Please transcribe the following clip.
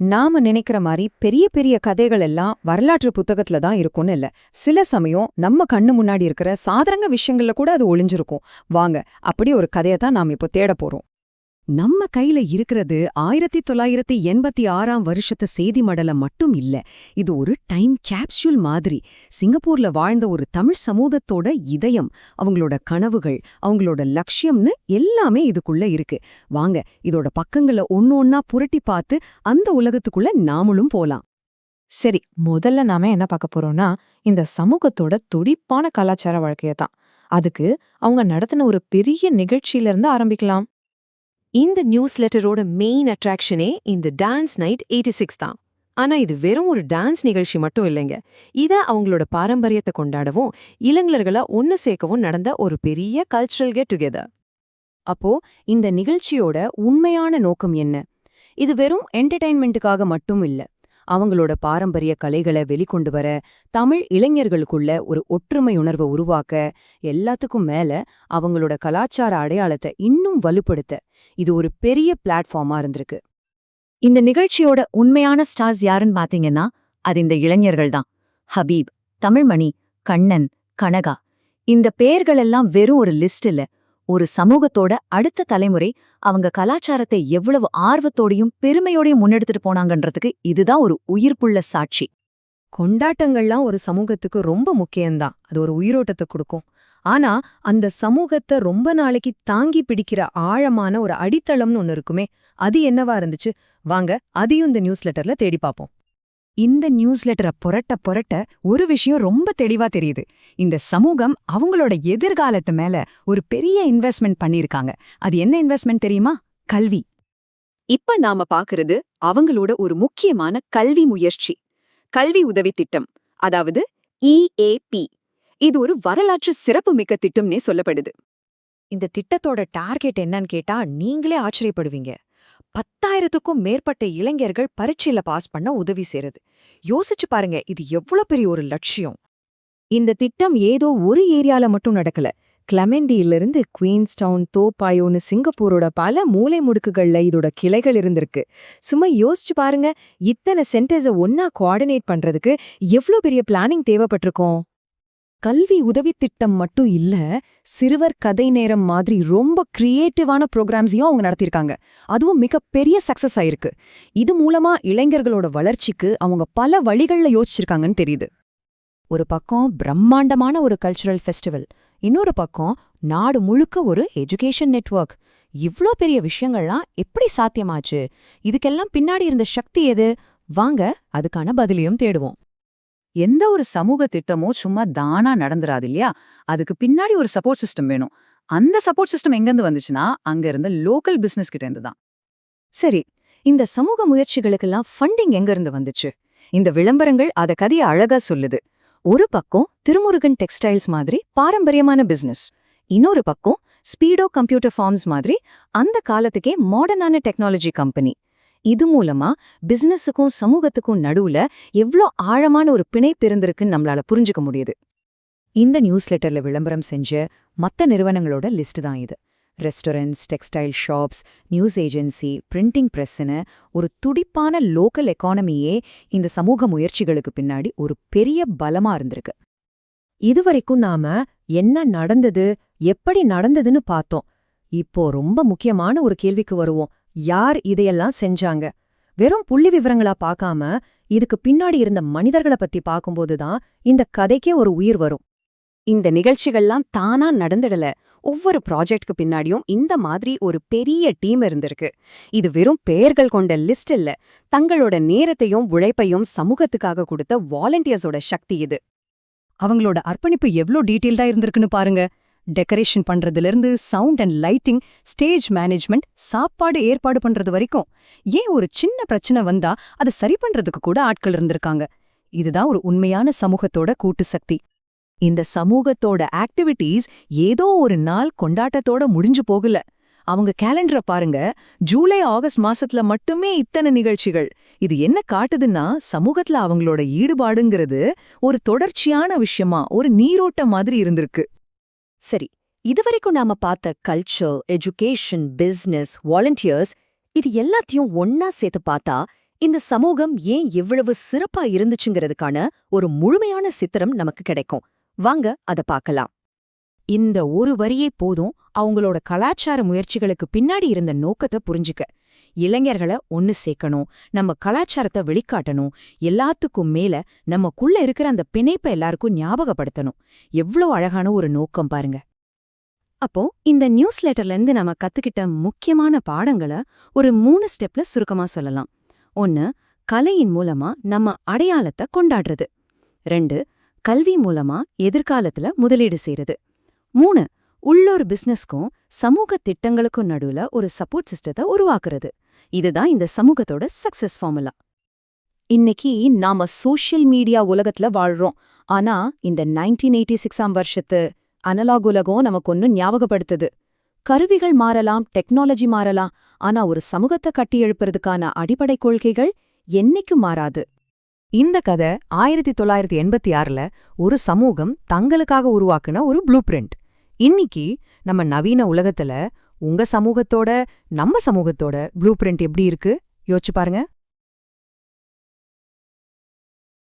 நாம நினைக்கிற மாதிரி பெரிய பெரிய கதைகள் எல்லாம் வரலாற்று புத்தகத்துல தான் இருக்கும்னு இல்ல. சில சமயம் நம்ம கண்ணு முன்னாடி இருக்கிற சாதாரண விஷயங்கள்ல கூட அது ஒளிஞ்சிருக்கும். வாங்க அப்படி ஒரு கதையை தான் நாம் இப்போ தேட போறோம். நம்ம கையில இருக்கிறது ஆயிரத்தி தொள்ளாயிரத்தி எண்பத்தி ஆறாம் வருஷத்து செய்தி மடலம் மட்டும் இல்ல. இது ஒரு டைம் கேப்சூல் மாதிரி. சிங்கப்பூர்ல வாழ்ந்த ஒரு தமிழ் சமூகத்தோட இதயம் அவங்களோட கனவுகள் அவங்களோட லட்சியம்னு எல்லாமே இதுக்குள்ள இருக்கு. வாங்க இதோட பக்கங்களை ஒன்னொன்னா புரட்டி பார்த்து அந்த உலகத்துக்குள்ள நாமளும் போலாம். சரி முதல்ல நாம என்ன பார்க்க போறோம்னா இந்த சமூகத்தோட துடிப்பான கலாச்சார வாழ்க்கைய தான் அதுக்கு அவங்க நடத்தின ஒரு பெரிய நிகழ்ச்சியில இருந்து ஆரம்பிக்கலாம். இந்த நியூஸ் லெட்டரோட மெயின் அட்ராக்ஷனே இந்த டான்ஸ் நைட் எயிட்டி சிக்ஸ் தான். ஆனா இது வெறும் ஒரு டான்ஸ் நிகழ்ச்சி மட்டும் இல்லைங்க. இத அவங்களோட பாரம்பரியத்தை கொண்டாடவும் இளைஞர்களை ஒன்று சேர்க்கவும் நடந்த ஒரு பெரிய கல்ச்சுரல் கெட் டுகெதர் அப்போ இந்த நிகழ்ச்சியோட உண்மையான நோக்கம் என்ன? இது வெறும் என்டர்டைன்மெண்ட்டுக்காக மட்டும் இல்ல. அவங்களோட பாரம்பரிய கலைகளை வெளிக்கொண்டு வர தமிழ் இளைஞர்களுக்குள்ள ஒரு ஒற்றுமை உணர்வை உருவாக்க எல்லாத்துக்கும் மேல அவங்களோட கலாச்சார அடையாளத்தை இன்னும் வலுப்படுத்த இது ஒரு பெரிய பிளாட்ஃபார்மா இருந்திருக்கு. இந்த நிகழ்ச்சியோட உண்மையான ஸ்டார்ஸ் யாருன்னு பாத்தீங்கன்னா அது இந்த இளைஞர்கள் தான். ஹபீப் தமிழ்மணி கண்ணன் கனகா. இந்த பெயர்கள் எல்லாம் வெறும் ஒரு லிஸ்ட் இல்லை. ஒரு சமூகத்தோட அடுத்த தலைமுறை அவங்க கலாச்சாரத்தை எவ்வளவு ஆர்வத்தோடையும் பெருமையோடையும் முன்னெடுத்துட்டு போனாங்கன்றதுக்கு இதுதான் ஒரு உயிர்ப்புள்ள சாட்சி. கொண்டாட்டங்கள்லாம் ஒரு சமூகத்துக்கு ரொம்ப முக்கியம்தான். அது ஒரு உயிரோட்டத்தை கொடுக்கும். ஆனா அந்த சமூகத்தை ரொம்ப நாளைக்கு தாங்கி பிடிக்கிற ஆழமான ஒரு அடித்தளம்னு ஒன்னு இருக்குமே அது என்னவா இருந்துச்சு? வாங்க அதையும் இந்த நியூஸ் லெட்டர்ல தேடி பார்ப்போம். இந்த நியூஸ் லெட்டரை புரட்ட புரட்ட ஒரு விஷயம் ரொம்ப தெளிவா தெரியுது. இந்த சமூகம் அவங்களோட எதிர்காலத்து மேல ஒரு பெரிய இன்வெஸ்ட்மெண்ட் பண்ணிருக்காங்க அது என்ன இன்வெஸ்ட்மெண்ட் தெரியுமா? கல்வி. இப்ப நாம பாக்குறது அவங்களோட ஒரு முக்கியமான கல்வி முயற்சி. கல்வி உதவி திட்டம் அதாவது இஏபி இது ஒரு வரலாற்று சிறப்புமிக்க திட்டம்னே சொல்லப்படுது. இந்த திட்டத்தோட டார்கெட் என்னன்னு கேட்டா நீங்களே ஆச்சரியப்படுவீங்க. பத்தாயிரத்துக்கும் மேற்பட்ட இளைஞர்கள் பரீட்சையில பாஸ் பண்ண உதவி செய்யறது யோசிச்சு பாருங்க இது எவ்வளவு பெரிய ஒரு லட்சியம். இந்த திட்டம் ஏதோ ஒரு ஏரியால மட்டும் நடக்கல. கிளமெண்டியிலிருந்து குவீன்ஸ்டவுன் தோப்பாயோன்னு சிங்கப்பூரோட பல மூலை முடுக்குகள்ல இதோட கிளைகள் இருந்திருக்கு. சும்மா யோசிச்சு பாருங்க இத்தனை சென்டர்ஸை ஒன்னா கோஆர்டினேட் பண்றதுக்கு எவ்ளோ பெரிய பிளானிங் தேவைப்பட்டிருக்கும்? கல்வி உதவித் திட்டம் மட்டும் இல்ல சிறுவர் கதை நேரம் மாதிரி ரொம்ப கிரியேட்டிவான ப்ரோக்ராம்ஸையும் அவங்க நடத்தியிருக்காங்க. அதுவும் மிகப்பெரிய சக்சஸ் ஆயிருக்கு. இது மூலமா இளைஞர்களோட வளர்ச்சிக்கு அவங்க பல வழிகள்ல யோசிச்சிருக்காங்கன்னு தெரியுது. ஒரு பக்கம் பிரம்மாண்டமான ஒரு கல்ச்சுரல் ஃபெஸ்டிவல் இன்னொரு பக்கம் நாடு முழுக்க ஒரு எஜுகேஷன் நெட்வொர்க் இவ்ளோ பெரிய விஷயங்கள்லாம் எப்படி சாத்தியமாச்சு? இதுக்கெல்லாம் பின்னாடி இருந்த சக்தி எது? வாங்க அதுக்கான பதிலையும் தேடுவோம். எந்த ஒரு சமூக திட்டமோ சும்மா தானா நடந்துராது இல்லையா? அதுக்கு பின்னாடி ஒரு சப்போர்ட் சிஸ்டம் வேணும். அந்த சப்போர்ட் சிஸ்டம் எங்கேருந்து வந்துச்சுன்னா அங்க இருந்த லோக்கல் பிசினஸ் கிட்ட இருந்து தான். சரி இந்த சமூக முயற்சிகளுக்கெல்லாம் ஃபண்டிங் எங்க இருந்து வந்துச்சு? இந்த விளம்பரங்கள் அத கதைய அழகா சொல்லுது. ஒரு பக்கம் திருமுருகன் டெக்ஸ்டைல்ஸ் மாதிரி பாரம்பரியமான பிசினஸ் இன்னொரு பக்கம் ஸ்பீடோ கம்ப்யூட்டர் ஃபார்ம்ஸ் மாதிரி அந்த காலத்துக்கே மாடர்னான டெக்னாலஜி கம்பெனி இது மூலமா பிசினஸுக்கும் சமூகத்துக்கும் நடுவுல எவ்ளோ ஆழமான ஒரு பிணைப்பு இருந்திருக்குன்னு நம்மளால புரிஞ்சுக்க முடியுது. இந்த நியூஸ் லெட்டர்ல விளம்பரம் செஞ்ச மத்த நிறுவனங்களோட லிஸ்ட் தான் இது. Restaurants textile shops news agency printing பிரஸ்ஸுன்னு ஒரு துடிப்பான லோக்கல் எக்கானமியே இந்த சமூக முயற்சிகளுக்கு பின்னாடி ஒரு பெரிய பலமா இருந்திருக்கு. இதுவரைக்கும் நாம என்ன நடந்தது எப்படி நடந்ததுன்னு பார்த்தோம். இப்போ ரொம்ப முக்கியமான ஒரு கேள்விக்கு வருவோம். யார் இதையெல்லாம் செஞ்சாங்க? வெறும் புள்ளி விவரங்களா பார்க்காம இதுக்கு பின்னாடி இருந்த மனிதர்களை பத்தி பார்க்கும்போது தான் இந்த கதைக்கே ஒரு உயிர் வரும். இந்த நிகழ்ச்சிகள்லாம் தானா நடந்துடல. ஒவ்வொரு ப்ராஜெக்ட்க்கு பின்னாடியும் இந்த மாதிரி ஒரு பெரிய டீம் இருந்திருக்கு. இது வெறும் பெயர்கள் கொண்ட லிஸ்ட் இல்ல. தங்களோட நேரத்தையும் உழைப்பையும் சமூகத்துக்காக கொடுத்த வாலண்டியர்ஸோட சக்தி இது. அவங்களோட அர்ப்பணிப்பு எவ்ளோ டீட்டெயில்டா இருந்திருக்குன்னு பாருங்க. டெக்கரேஷன் பண்றதுல இருந்து sound and lighting stage management சாப்பாடு ஏற்பாடு பண்றது வரைக்கும். ஏன் ஒரு சின்ன பிரச்சனை வந்தா அதை சரி பண்றதுக்கு கூட ஆட்கள் இருந்திருக்காங்க. இதுதான் ஒரு உண்மையான சமூகத்தோட கூட்டு சக்தி. இந்த சமூகத்தோட ஆக்டிவிட்டீஸ் ஏதோ ஒரு நாள் கொண்டாட்டத்தோட முடிஞ்சு போகல. அவங்க கேலண்டரை பாருங்க. ஜூலை ஆகஸ்ட் மாசத்துல மட்டுமே இத்தனை நிகழ்ச்சிகள். இது என்ன காட்டுதுன்னா சமூகத்துல அவங்களோட ஈடுபாடுங்கிறது ஒரு தொடர்ச்சியான விஷயமா ஒரு நீரோட்டம் மாதிரி இருந்திருக்கு. சரி இதுவரைக்கும் நாம பார்த்த கல்ச்சர் எஜுகேஷன் பிசினஸ் வாலண்டியர்ஸ் இது எல்லாத்தையும் ஒன்னா சேர்த்து பார்த்தா இந்த சமூகம் ஏன் இவ்வளவு சிறப்பா இருந்துச்சுங்கிறதுக்கான ஒரு முழுமையான சித்திரம் நமக்கு கிடைக்கும். வாங்க அத பார்க்கலாம். இந்த ஒரு வரியே போதும் அவங்களோட கலாச்சார முயற்சிகளுக்கு பின்னாடி இருந்த நோக்கத்தை புரிஞ்சுக்க. இளைஞர்களை ஒன்னு சேர்க்கணும் நம்ம கலாச்சாரத்தை வெளிக்காட்டணும் எல்லாத்துக்கும் மேல நமக்குள்ள இருக்கிற அந்த பிணைப்பை எல்லாருக்கும் ஞாபகப்படுத்தணும். எவ்ளோ அழகான ஒரு நோக்கம் பாருங்க. அப்போ இந்த நியூஸ் லெட்டர்ல இருந்து நம்ம கத்துக்கிட்ட முக்கியமான பாடங்களை ஒரு மூணு ஸ்டெப்ல சுருக்கமா சொல்லலாம். ஒன்னு கலையின் மூலமா நம்ம அடையாளத்தை கொண்டாடுறது. ரெண்டு கல்வி மூலமா எதிர்காலத்துல முதலீடு செய்யறது மூணு உள்ளூர் பிசினஸ்க்கும் சமூக திட்டங்களுக்கும் நடுவுல ஒரு சப்போர்ட் சிஸ்டத்தை உருவாக்குறது. இதுதான் இந்த சமூகத்தோட சக்சஸ் ஃபார்முலா இன்னைக்கு நாம சோஷியல் மீடியா உலகத்துல வாழ்றோம். ஆனா இந்த நைன்டீன் எயிட்டி சிக்ஸாம் வருஷத்து அனலாக் உலகம் நமக்கு ஒன்னு ஞாபகப்படுத்துது. கருவிகள் மாறலாம் டெக்னாலஜி மாறலாம் ஆனா ஒரு சமூகத்தை கட்டி எழுப்புறதுக்கான அடிப்படை கொள்கைகள் என்னைக்கும் மாறாது. இந்த கதை ஆயிரத்தி தொள்ளாயிரத்தி எண்பத்தி ஆறுல ஒரு சமூகம் தங்களுக்காக உருவாக்குன ஒரு ப்ளூ பிரிண்ட் இன்னைக்கு நம்ம நவீன உலகத்துல உங்க சமூகத்தோட நம்ம சமூகத்தோட ப்ளூ பிரிண்ட் எப்படி இருக்கு? யோசிச்சு பாருங்க.